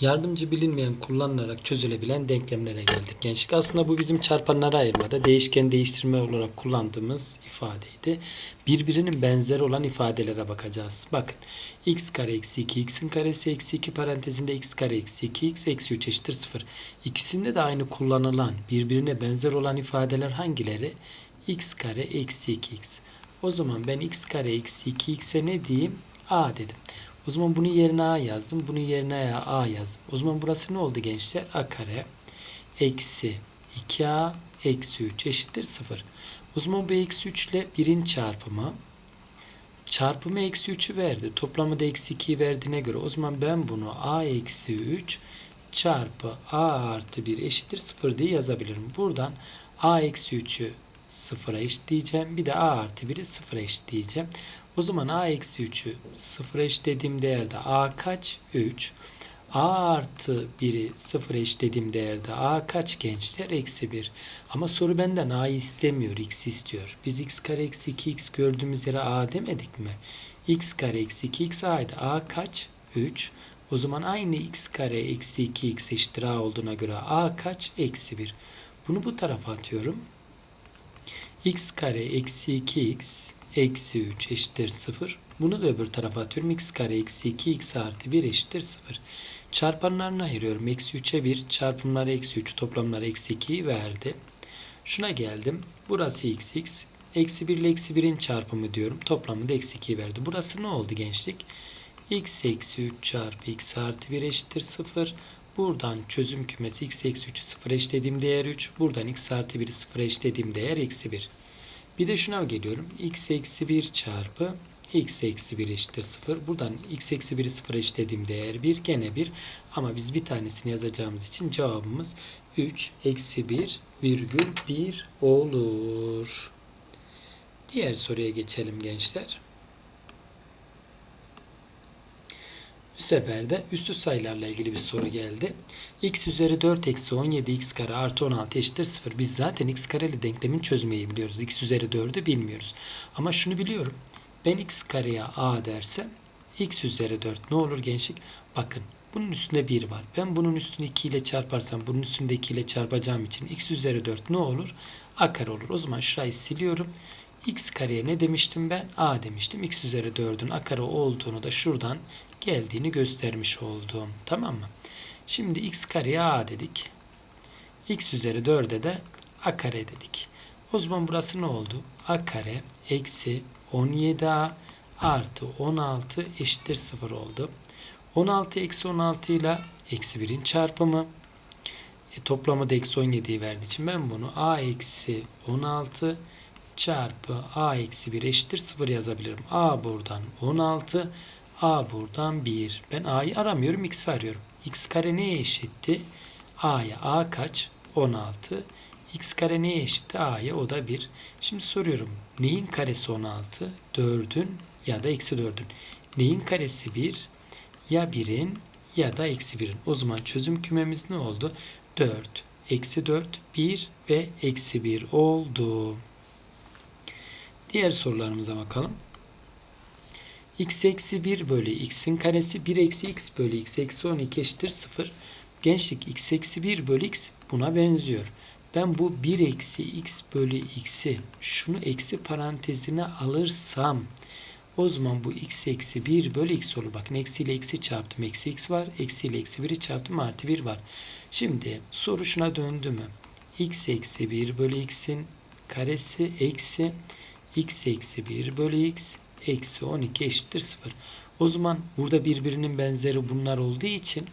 Yardımcı bilinmeyen kullanılarak çözülebilen denklemlere geldik gençlik. Aslında bu bizim çarpanlara ayırmada değişken değiştirme olarak kullandığımız ifadeydi. Birbirinin benzeri olan ifadelere bakacağız. Bakın x kare eksi 2 x'in karesi eksi 2 parantezinde x kare eksi 2 x eksi 3 eşittir 0. İkisinde de aynı kullanılan birbirine benzer olan ifadeler hangileri? x kare eksi 2x. O zaman ben x kare eksi 2x'e ne diyeyim? a dedim. O zaman bunun yerine a yazdım. Bunun yerine a yazdım. O zaman burası ne oldu gençler? a kare eksi 2a eksi 3 eşittir 0. O zaman bu eksi 3 ile 1'in çarpımı çarpımı eksi 3'ü verdi. Toplamı da eksi 2'yi verdiğine göre o zaman ben bunu a eksi 3 çarpı a artı 1 eşittir 0 diye yazabilirim. Buradan a eksi 3'ü 0'a eşitleyeceğim. Bir de a artı 1'i 0'a eşitleyeceğim. O zaman a eksi 3'ü 0'a eşitlediğim değerde a kaç? 3. a artı 1'i 0'a eşitlediğim değerde a kaç gençler? Eksi 1. Ama soru benden a'yı istemiyor. x istiyor. Biz x kare eksi 2x gördüğümüz yere a demedik mi? x kare eksi 2x a'ydı. a kaç? 3. O zaman aynı x kare eksi 2x eşittir a olduğuna göre a kaç? Eksi 1. Bunu bu tarafa atıyorum x kare eksi 2x eksi 3 eşittir 0. Bunu da öbür tarafa atıyorum. x kare eksi 2 x artı 1 eşittir 0. Çarpanlarını ayırıyorum. Eksi 3'e 1 çarpımları eksi 3 toplamları eksi 2 verdi. Şuna geldim. Burası x x. Eksi 1 ile eksi 1'in çarpımı diyorum. Toplamı da eksi 2 verdi. Burası ne oldu gençlik? x eksi 3 çarpı x artı 1 eşittir 0. Buradan çözüm kümesi x eksi 3'ü 0 eşitlediğim değer 3. Buradan x artı 1'i 0 eşitlediğim değer eksi 1. Bir de şuna geliyorum. x eksi 1 çarpı x eksi 1 eşittir 0. Buradan x eksi 1'i 0 eşitlediğim değer 1. Gene 1. Ama biz bir tanesini yazacağımız için cevabımız 3 eksi 1 virgül 1 olur. Diğer soruya geçelim gençler. Bu sefer de üstü sayılarla ilgili bir soru geldi. x üzeri 4 eksi 17 x kare artı 16 eşittir 0. Biz zaten x kareli denklemin çözmeyi biliyoruz. x üzeri 4'ü bilmiyoruz. Ama şunu biliyorum. Ben x kareye a dersem x üzeri 4 ne olur gençlik? Bakın bunun üstünde 1 var. Ben bunun üstünü 2 ile çarparsam bunun üstünde 2 ile çarpacağım için x üzeri 4 ne olur? a kare olur. O zaman şurayı siliyorum x kareye ne demiştim ben? a demiştim. x üzeri 4'ün a kare olduğunu da şuradan geldiğini göstermiş oldum. Tamam mı? Şimdi x kareye a dedik. x üzeri 4'e de a kare dedik. O zaman burası ne oldu? a kare eksi 17a artı 16 eşittir 0 oldu. 16 eksi 16 ile eksi 1'in çarpımı. E, toplamı da eksi 17'yi verdiği için ben bunu a eksi 16 çarpı a eksi 1 eşittir 0 yazabilirim. a buradan 16 a buradan 1. Ben a'yı aramıyorum x'i arıyorum. x kare neye eşitti? a'ya a kaç? 16. x kare neye eşitti? a'ya o da 1. Şimdi soruyorum. Neyin karesi 16? 4'ün ya da eksi 4'ün. Neyin karesi 1? Ya 1'in ya da eksi 1'in. O zaman çözüm kümemiz ne oldu? 4, eksi 4, 1 ve eksi 1 oldu. Diğer sorularımıza bakalım. x eksi 1 bölü x'in karesi 1 eksi x bölü x eksi 12 eşittir 0. Gençlik x eksi 1 bölü x buna benziyor. Ben bu 1 eksi x bölü x'i şunu eksi parantezine alırsam o zaman bu x eksi 1 bölü x olur. Bakın eksi ile eksi çarptım. Eksi x var. Eksi ile eksi 1'i çarptım. Artı 1 var. Şimdi soru şuna döndü mü? x eksi 1 bölü x'in karesi eksi x eksi 1 bölü x eksi 12 eşittir 0. O zaman burada birbirinin benzeri bunlar olduğu için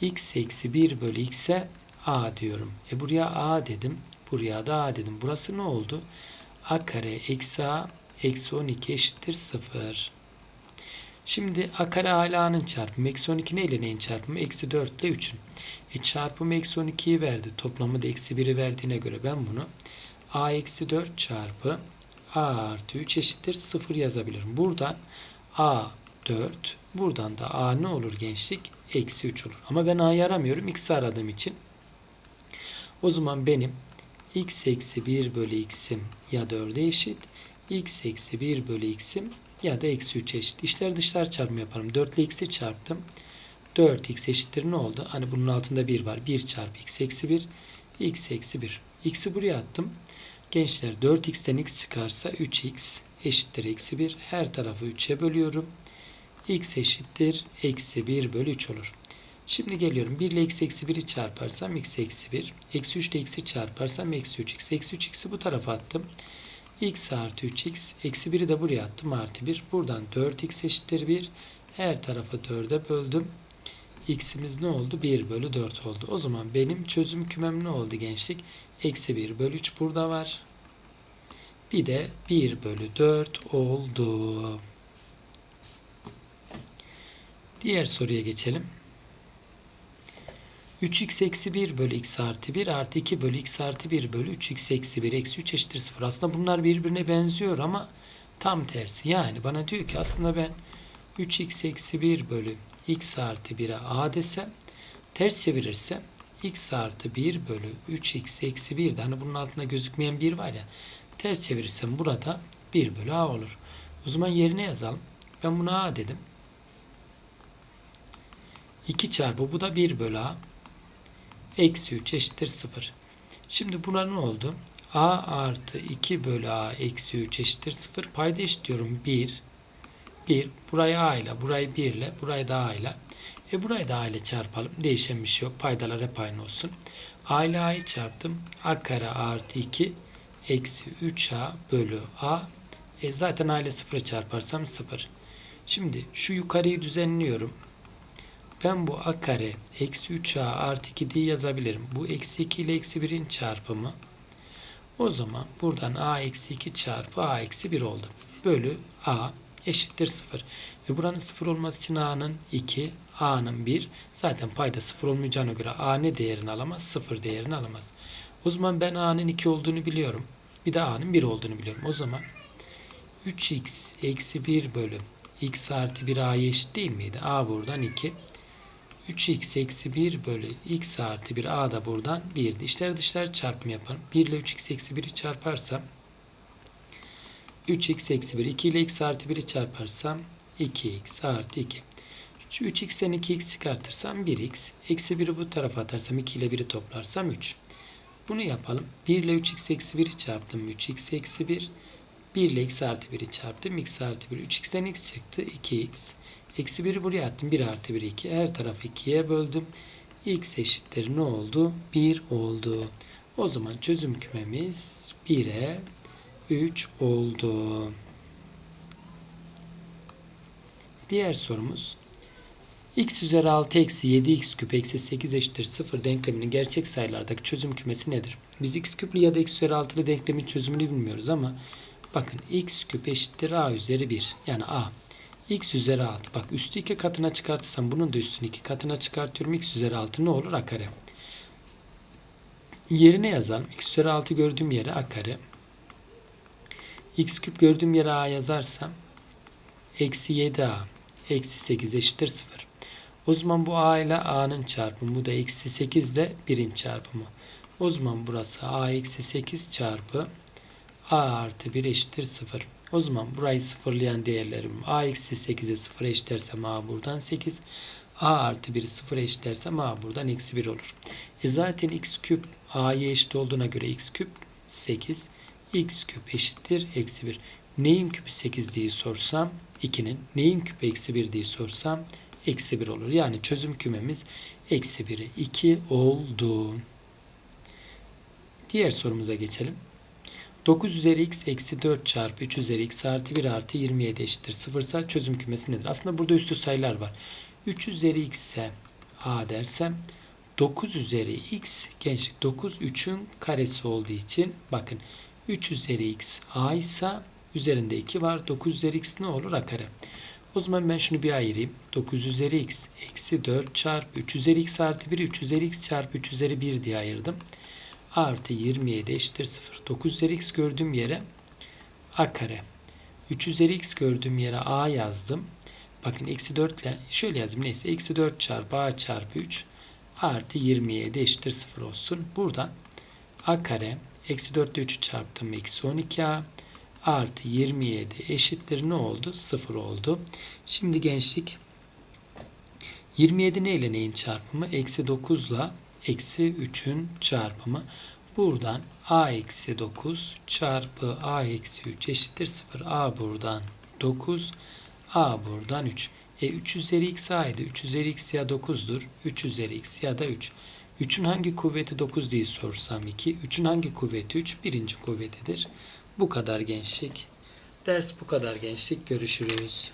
x eksi 1 bölü x'e a diyorum. E buraya a dedim. Buraya da a dedim. Burası ne oldu? a kare eksi a eksi 12 eşittir 0. Şimdi a kare hala a'nın çarpımı. Eksi 12 ne ile neyin çarpımı? Eksi 4 ile 3'ün. E çarpımı eksi 12'yi verdi. Toplamı da eksi 1'i verdiğine göre ben bunu a eksi 4 çarpı a artı 3 eşittir 0 yazabilirim. Buradan a 4 buradan da a ne olur gençlik? Eksi 3 olur. Ama ben a'yı aramıyorum. x'i aradığım için. O zaman benim x eksi 1 bölü x'im ya 4'e eşit. x eksi 1 bölü x'im ya da eksi 3 eşit. İşler dışlar çarpımı yaparım. 4 ile x'i çarptım. 4x eşittir ne oldu? Hani bunun altında 1 var. 1 çarpı x eksi 1. x eksi 1. x'i buraya attım. Gençler 4x'ten x çıkarsa 3x eşittir eksi 1. Her tarafı 3'e bölüyorum. x eşittir eksi 1 bölü 3 olur. Şimdi geliyorum. 1 ile x eksi 1'i çarparsam x eksi 1. Eksi 3 ile x'i çarparsam eksi 3x. Eksi 3x'i bu tarafa attım. x artı 3x. Eksi 1'i de buraya attım. Artı 1. Buradan 4x eşittir 1. Her tarafı 4'e böldüm. X'imiz ne oldu? 1 bölü 4 oldu. O zaman benim çözüm kümem ne oldu gençlik? Eksi 1 bölü 3 burada var. Bir de 1 bölü 4 oldu. Diğer soruya geçelim. 3x eksi 1 bölü x artı 1 artı 2 bölü x artı 1 bölü 3x eksi 1 eksi 3 eşittir 0. Aslında bunlar birbirine benziyor ama tam tersi. Yani bana diyor ki aslında ben 3x eksi 1 bölü x artı 1'e a desem ters çevirirsem x artı 1 bölü 3x eksi 1 de hani bunun altında gözükmeyen 1 var ya ters çevirirsem burada 1 bölü a olur. O zaman yerine yazalım. Ben buna a dedim. 2 çarpı bu da 1 bölü a. Eksi 3 eşittir 0. Şimdi buna ne oldu? a artı 2 bölü a eksi 3 eşittir 0. Payda eşitliyorum 1. 1. Burayı a ile, burayı 1 ile, burayı da a ile. E burayı da a ile çarpalım. Değişen bir şey yok. Paydalar hep aynı olsun. a ile a'yı çarptım. a kare artı 2 eksi 3a bölü a. E zaten a ile 0'a çarparsam 0. Şimdi şu yukarıyı düzenliyorum. Ben bu a kare eksi 3a artı 2 diye yazabilirim. Bu eksi 2 ile eksi 1'in çarpımı. O zaman buradan a eksi 2 çarpı a eksi 1 oldu. Bölü a eşittir 0. Ve buranın 0 olması için a'nın 2, a'nın 1. Zaten payda 0 olmayacağına göre a ne değerini alamaz? 0 değerini alamaz. O zaman ben a'nın 2 olduğunu biliyorum. Bir de a'nın 1 olduğunu biliyorum. O zaman 3x eksi 1 bölü x artı 1 a'ya eşit değil miydi? a buradan 2. 3x eksi 1 bölü x artı 1 a da buradan 1'di. İşler dışlar çarpımı yapalım. 1 ile 3x eksi 1'i çarparsam 3x eksi 1. 2 ile x artı 1'i çarparsam 2x artı 2. Şu 3x'ten 2x çıkartırsam 1x. Eksi 1'i bu tarafa atarsam 2 ile 1'i toplarsam 3. Bunu yapalım. 1 ile 3x eksi 1'i çarptım. 3x eksi 1. 1 ile x artı 1'i çarptım. x artı 1. 3x'ten x çıktı. 2x. Eksi 1'i buraya attım. 1 artı 1 2. Her tarafı 2'ye böldüm. x eşittir ne oldu? 1 oldu. O zaman çözüm kümemiz 1'e 3 oldu. Diğer sorumuz x üzeri 6 eksi 7x küp eksi 8 eşittir 0 denkleminin gerçek sayılardaki çözüm kümesi nedir? Biz x küplü ya da x üzeri 6'lı denklemin çözümünü bilmiyoruz ama bakın x küp eşittir a üzeri 1 yani a. X üzeri 6 bak üstü 2 katına çıkartırsam bunun da üstünü 2 katına çıkartıyorum. X üzeri 6 ne olur? A kare. Yerine yazalım x üzeri 6 gördüğüm yere a kare x küp gördüğüm yere a yazarsam eksi 7a eksi 8 eşittir 0. O zaman bu a ile a'nın çarpımı. Bu da eksi 8 ile 1'in çarpımı. O zaman burası a eksi 8 çarpı a artı 1 eşittir 0. O zaman burayı sıfırlayan değerlerim a eksi 8'e 0 eşitlersem a buradan 8. a artı 1'i 0 eşitlersem a buradan eksi 1 olur. E zaten x küp a'ya eşit olduğuna göre x küp 8 x küp eşittir eksi 1. Neyin küpü 8 diye sorsam 2'nin. Neyin küpü eksi 1 diye sorsam eksi 1 olur. Yani çözüm kümemiz eksi 1'e 2 oldu. Diğer sorumuza geçelim. 9 üzeri x eksi 4 çarpı 3 üzeri x artı 1 artı 27 eşittir 0 ise çözüm kümesi nedir? Aslında burada üstü sayılar var. 3 üzeri x ise a dersem 9 üzeri x gençlik 9 3'ün karesi olduğu için bakın 3 üzeri x a ise üzerinde 2 var. 9 üzeri x ne olur? A kare. O zaman ben şunu bir ayırayım. 9 üzeri x eksi 4 çarpı 3 üzeri x artı 1 3 üzeri x çarpı 3 üzeri 1 diye ayırdım. Artı 27 eşittir 0. 9 üzeri x gördüğüm yere a kare. 3 üzeri x gördüğüm yere a yazdım. Bakın eksi 4 ile şöyle yazayım neyse. Eksi 4 çarpı a çarpı 3 artı 27 eşittir 0 olsun. Buradan a kare eksi 4 ile 3'ü çarptım. Eksi 12a artı 27 eşittir ne oldu? 0 oldu. Şimdi gençlik 27 ne neyin çarpımı? Eksi 9 ile eksi 3'ün çarpımı. Buradan a eksi 9 çarpı a eksi 3 eşittir 0. a buradan 9, a buradan 3. E 3 üzeri x a'ydı. 3 üzeri x ya 9'dur. 3 üzeri x ya da 3. 3'ün hangi kuvveti 9 diye sorsam 2. 3'ün hangi kuvveti 3? Birinci kuvvetidir. Bu kadar gençlik. Ders bu kadar gençlik. Görüşürüz.